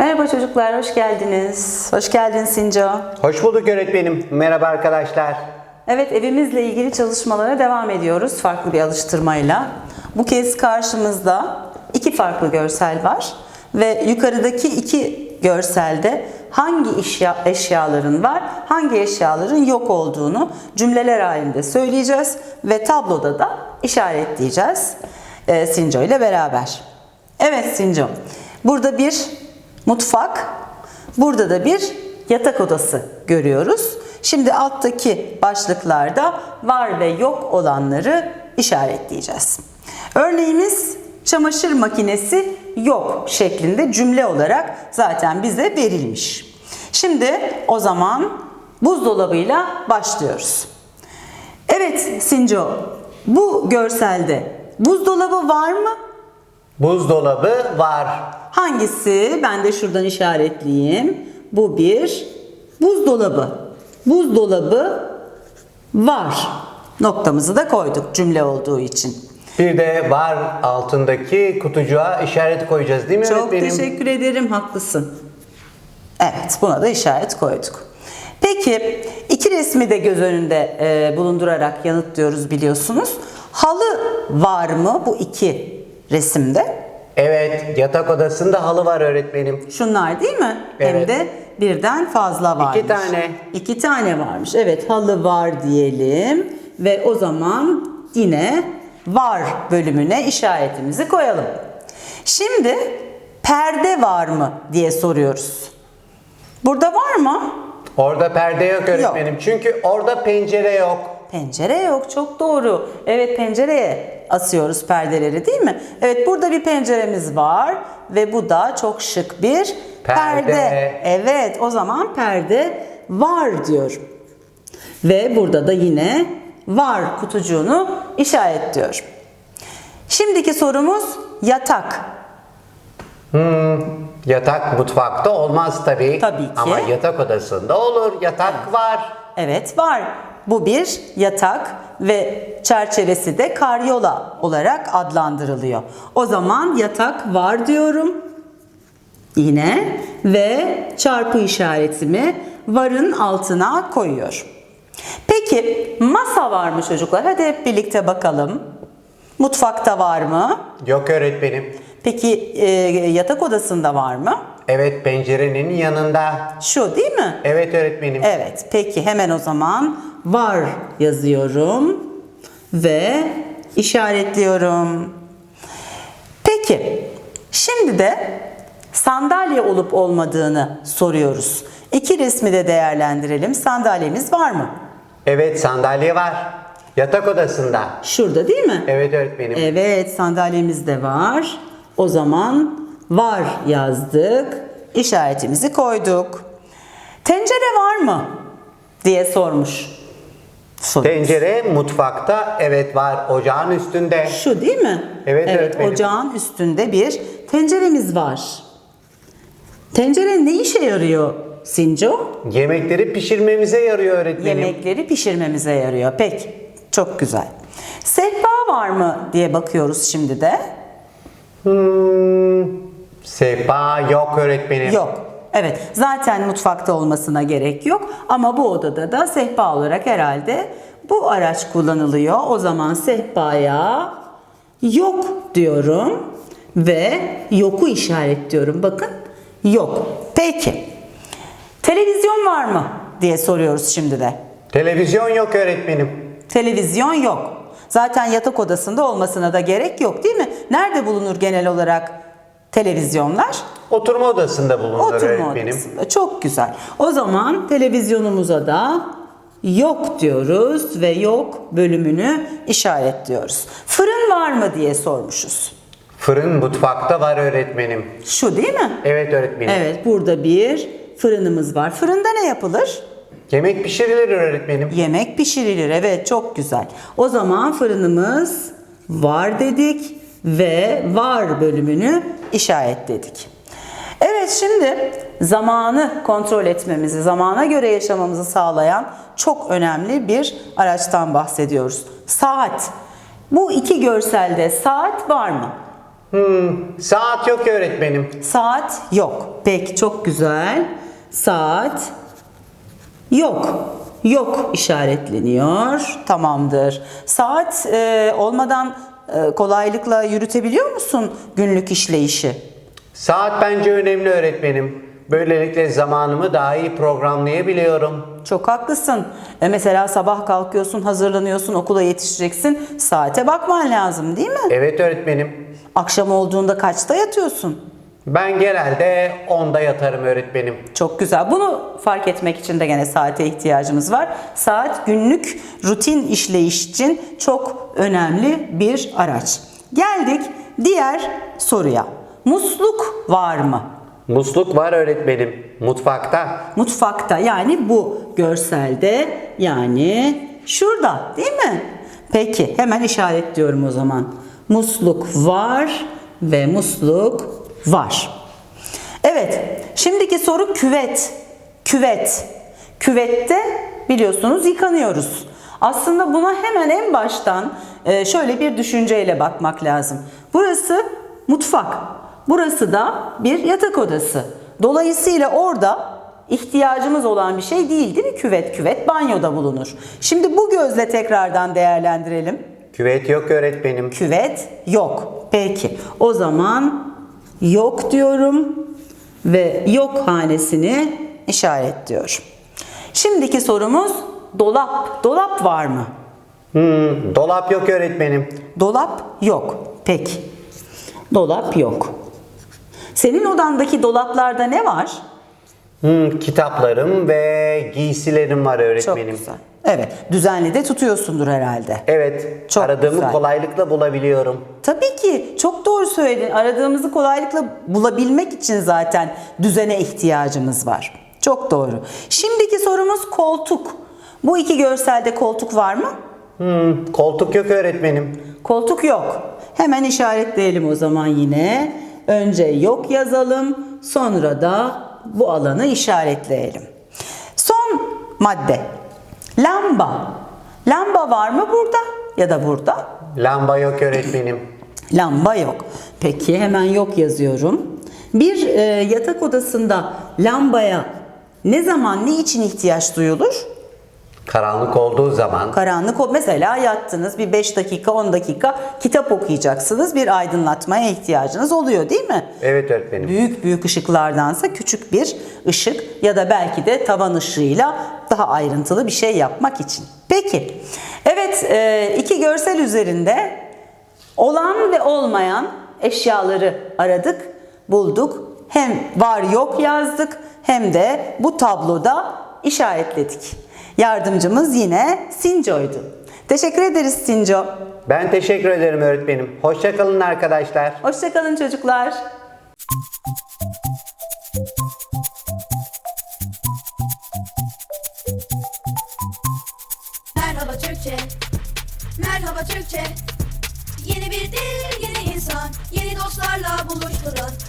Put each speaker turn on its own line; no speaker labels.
Merhaba çocuklar, hoş geldiniz. Hoş geldin Sinco.
Hoş bulduk öğretmenim. Merhaba arkadaşlar.
Evet, evimizle ilgili çalışmalara devam ediyoruz farklı bir alıştırmayla. Bu kez karşımızda iki farklı görsel var ve yukarıdaki iki görselde hangi eşya, eşyaların var, hangi eşyaların yok olduğunu cümleler halinde söyleyeceğiz ve tabloda da işaretleyeceğiz e, Sinco ile beraber. Evet Sinco, burada bir mutfak, burada da bir yatak odası görüyoruz. Şimdi alttaki başlıklarda var ve yok olanları işaretleyeceğiz. Örneğimiz çamaşır makinesi yok şeklinde cümle olarak zaten bize verilmiş. Şimdi o zaman buzdolabıyla başlıyoruz. Evet Sinco, bu görselde buzdolabı var mı?
Buzdolabı var.
Hangisi? Ben de şuradan işaretleyeyim. Bu bir buzdolabı. Buzdolabı var. Noktamızı da koyduk cümle olduğu için.
Bir de var altındaki kutucuğa işaret koyacağız değil mi
Çok
öğretmenim?
teşekkür ederim, haklısın. Evet, buna da işaret koyduk. Peki, iki resmi de göz önünde e, bulundurarak yanıtlıyoruz biliyorsunuz. Halı var mı bu iki resimde?
Evet, yatak odasında halı var öğretmenim.
Şunlar değil mi? Hem
Evet.
de birden fazla varmış.
İki tane.
İki tane varmış. Evet halı var diyelim ve o zaman yine var bölümüne işaretimizi koyalım. Şimdi perde var mı diye soruyoruz. Burada var mı?
Orada perde yok öğretmenim. Çünkü orada pencere yok.
Pencere yok çok doğru. Evet pencereye asıyoruz perdeleri değil mi? Evet burada bir penceremiz var ve bu da çok şık bir perde.
Perde.
Evet o zaman perde var diyorum. Ve burada da yine var kutucuğunu işaretliyorum. Şimdiki sorumuz yatak.
Yatak mutfakta olmaz tabii.
Tabii ki.
Ama yatak odasında olur. Yatak var.
Evet var. Bu bir yatak ve çerçevesi de karyola olarak adlandırılıyor. O zaman yatak var diyorum. Yine ve çarpı işaretimi varın altına koyuyorum. Peki masa var mı çocuklar? Hadi hep birlikte bakalım. Mutfakta var mı?
Yok öğretmenim.
Peki e, yatak odasında var mı?
Evet pencerenin yanında.
Şu değil mi?
Evet öğretmenim.
Evet, peki hemen o zaman var yazıyorum ve işaretliyorum. Peki, şimdi de sandalye olup olmadığını soruyoruz. İki resmi de değerlendirelim. Sandalyemiz var mı?
Evet sandalye var. Yatak odasında.
Şurada değil mi?
Evet öğretmenim.
Evet, sandalyemiz de var. O zaman var yazdık. İşaretimizi koyduk. Tencere var mı? diye sormuş. Soru.
Tencere mutfakta evet var ocağın üstünde.
Şu değil mi?
Evet, öğretmenim.
ocağın üstünde bir tenceremiz var. Tencere ne işe yarıyor Sinco?
Yemekleri pişirmemize yarıyor öğretmenim.
Yemekleri pişirmemize yarıyor. Peki, çok güzel. Sehpa var mı diye bakıyoruz şimdi de.
Hmm, sehpa yok öğretmenim.
Yok. Evet, zaten mutfakta olmasına gerek yok ama bu odada da sehpa olarak herhalde bu araç kullanılıyor. O zaman sehpaya yok diyorum ve yoku işaretliyorum. Bakın, yok. Peki. Televizyon var mı diye soruyoruz şimdi de.
Televizyon yok öğretmenim.
Televizyon yok. Zaten yatak odasında olmasına da gerek yok değil mi? Nerede bulunur genel olarak televizyonlar?
Oturma odasında bulunur
Oturma
öğretmenim.
odasında. Çok güzel. O zaman televizyonumuza da yok diyoruz ve yok bölümünü işaretliyoruz. Fırın var mı diye sormuşuz.
Fırın mutfakta var öğretmenim.
Şu değil mi?
Evet öğretmenim.
Evet burada bir fırınımız var. Fırında ne yapılır?
Yemek pişirilir öğretmenim.
Yemek pişirilir. Evet çok güzel. O zaman fırınımız var dedik ve var bölümünü işaretledik. Evet şimdi zamanı kontrol etmemizi, zamana göre yaşamamızı sağlayan çok önemli bir araçtan bahsediyoruz. Saat. Bu iki görselde saat var mı?
Hmm, saat yok öğretmenim.
Saat yok. Peki çok güzel. Saat yok. Yok işaretleniyor. Tamamdır. Saat e, olmadan kolaylıkla yürütebiliyor musun günlük işleyişi?
Saat bence önemli öğretmenim. Böylelikle zamanımı daha iyi programlayabiliyorum.
Çok haklısın. E, mesela sabah kalkıyorsun, hazırlanıyorsun, okula yetişeceksin. Saate bakman lazım değil mi?
Evet öğretmenim.
Akşam olduğunda kaçta yatıyorsun?
Ben genelde 10'da yatarım öğretmenim.
Çok güzel. Bunu fark etmek için de gene saate ihtiyacımız var. Saat günlük rutin işleyiş için çok önemli bir araç. Geldik diğer soruya. Musluk var mı?
Musluk var öğretmenim. Mutfakta.
Mutfakta yani bu görselde yani şurada değil mi? Peki hemen işaretliyorum o zaman. Musluk var ve musluk var. Evet şimdiki soru küvet. Küvet. Küvette biliyorsunuz yıkanıyoruz. Aslında buna hemen en baştan e, şöyle bir düşünceyle bakmak lazım. Burası mutfak. Burası da bir yatak odası. Dolayısıyla orada ihtiyacımız olan bir şey değil değil mi? Küvet küvet banyoda bulunur. Şimdi bu gözle tekrardan değerlendirelim.
Küvet yok öğretmenim.
Küvet yok. Peki o zaman yok diyorum ve yok hanesini işaretliyorum. Şimdiki sorumuz dolap. Dolap var mı?
Hmm, dolap yok öğretmenim.
Dolap yok. Peki. Dolap yok. Senin odandaki dolaplarda ne var?
Hmm, kitaplarım ve giysilerim var
Çok
öğretmenim.
güzel. Evet, düzenli de tutuyorsundur herhalde.
Evet,
Çok
aradığımı
güzel.
kolaylıkla bulabiliyorum.
Tabii söyledin. Aradığımızı kolaylıkla bulabilmek için zaten düzene ihtiyacımız var. Çok doğru. Şimdiki sorumuz koltuk. Bu iki görselde koltuk var mı?
Hmm, koltuk yok öğretmenim.
Koltuk yok. Hemen işaretleyelim o zaman yine. Önce yok yazalım, sonra da bu alanı işaretleyelim. Son madde. Lamba. Lamba var mı burada ya da burada?
Lamba yok öğretmenim.
Lamba yok. Peki hemen yok yazıyorum. Bir e, yatak odasında lambaya ne zaman ne için ihtiyaç duyulur?
Karanlık olduğu zaman
Karanlık mesela yattınız bir 5 dakika 10 dakika kitap okuyacaksınız bir aydınlatmaya ihtiyacınız oluyor değil mi?
Evet öğretmenim.
Büyük büyük ışıklardansa küçük bir ışık ya da belki de tavan ışığıyla daha ayrıntılı bir şey yapmak için. Peki evet e, iki görsel üzerinde olan ve olmayan eşyaları aradık bulduk hem var yok yazdık hem de bu tabloda işaretledik. Yardımcımız yine Sinco'ydu. Teşekkür ederiz Sinco.
Ben teşekkür ederim öğretmenim. Hoşçakalın arkadaşlar.
Hoşçakalın çocuklar.
Türkçe. Yeni